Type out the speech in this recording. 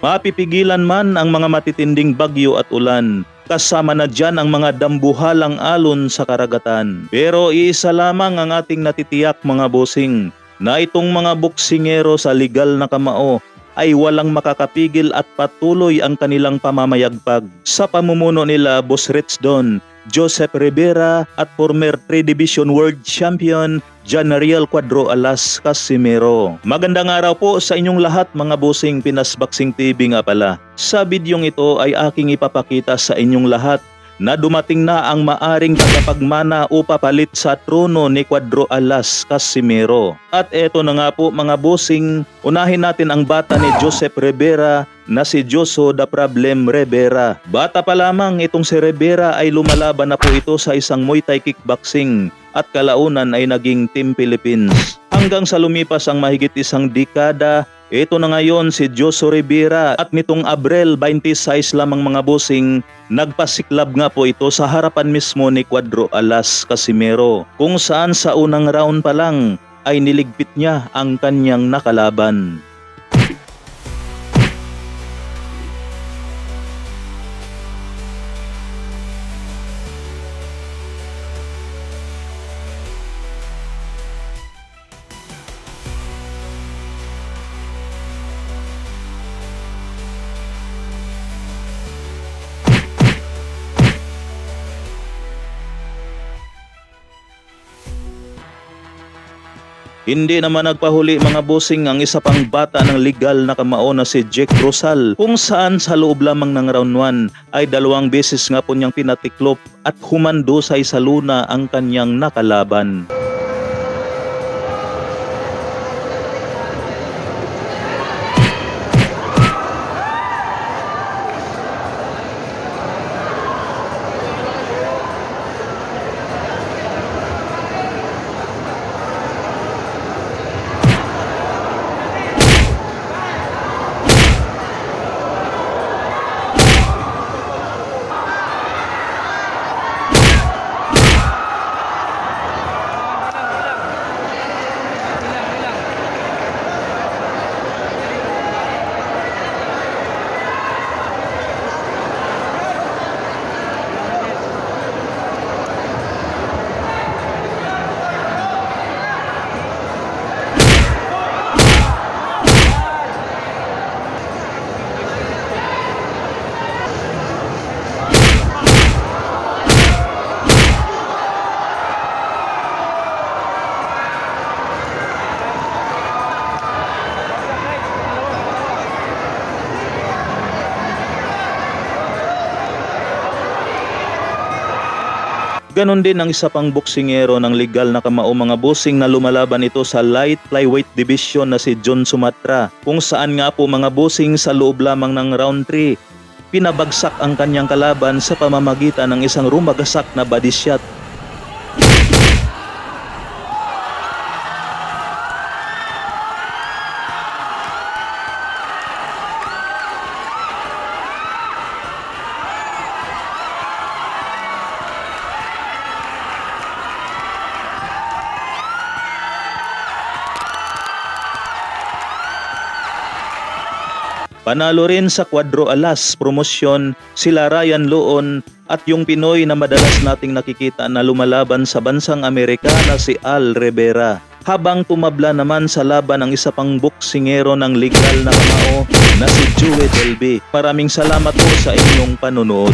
Mapipigilan man ang mga matitinding bagyo at ulan. Kasama na dyan ang mga dambuhalang alon sa karagatan. Pero iisa lamang ang ating natitiyak mga bossing na itong mga boksingero sa legal na kamao ay walang makakapigil at patuloy ang kanilang pamamayagpag. Sa pamumuno nila Boss Rich Don, Joseph Rivera at former 3 Division World Champion Janariel Cuadro Alas Casimero. Magandang araw po sa inyong lahat mga busing Pinas Boxing TV nga pala. Sa bidyong ito ay aking ipapakita sa inyong lahat na dumating na ang maaring tagapagmana o papalit sa trono ni Cuadro Alas Casimero. At eto na nga po mga bossing, unahin natin ang bata ni Joseph Rivera na si Joso the Problem Rivera. Bata pa lamang itong si Rivera ay lumalaban na po ito sa isang Muay Thai kickboxing at kalaunan ay naging Team Philippines. Hanggang sa lumipas ang mahigit isang dekada, ito na ngayon si Joso Rivera at nitong Abril 26 lamang mga bossing, nagpasiklab nga po ito sa harapan mismo ni Cuadro Alas Casimero kung saan sa unang round pa lang ay niligpit niya ang kanyang nakalaban. Hindi naman nagpahuli mga bossing ang isa pang bata ng legal na kamao na si Jack Rosal kung saan sa loob lamang ng round 1 ay dalawang beses nga po niyang pinatiklop at humandusay sa luna ang kanyang nakalaban. Ganon din ang isa pang boksingero ng legal na kamao mga bossing na lumalaban ito sa light flyweight division na si John Sumatra kung saan nga po mga bossing sa loob lamang ng round 3 pinabagsak ang kanyang kalaban sa pamamagitan ng isang rumagasak na body shot Panalo rin sa Quadro Alas promosyon sila Ryan Loon at yung Pinoy na madalas nating nakikita na lumalaban sa bansang Amerikana si Al Rivera. Habang tumabla naman sa laban ang isa pang boksingero ng legal na kamao na si Jewel Delby. Maraming salamat po sa inyong panunood.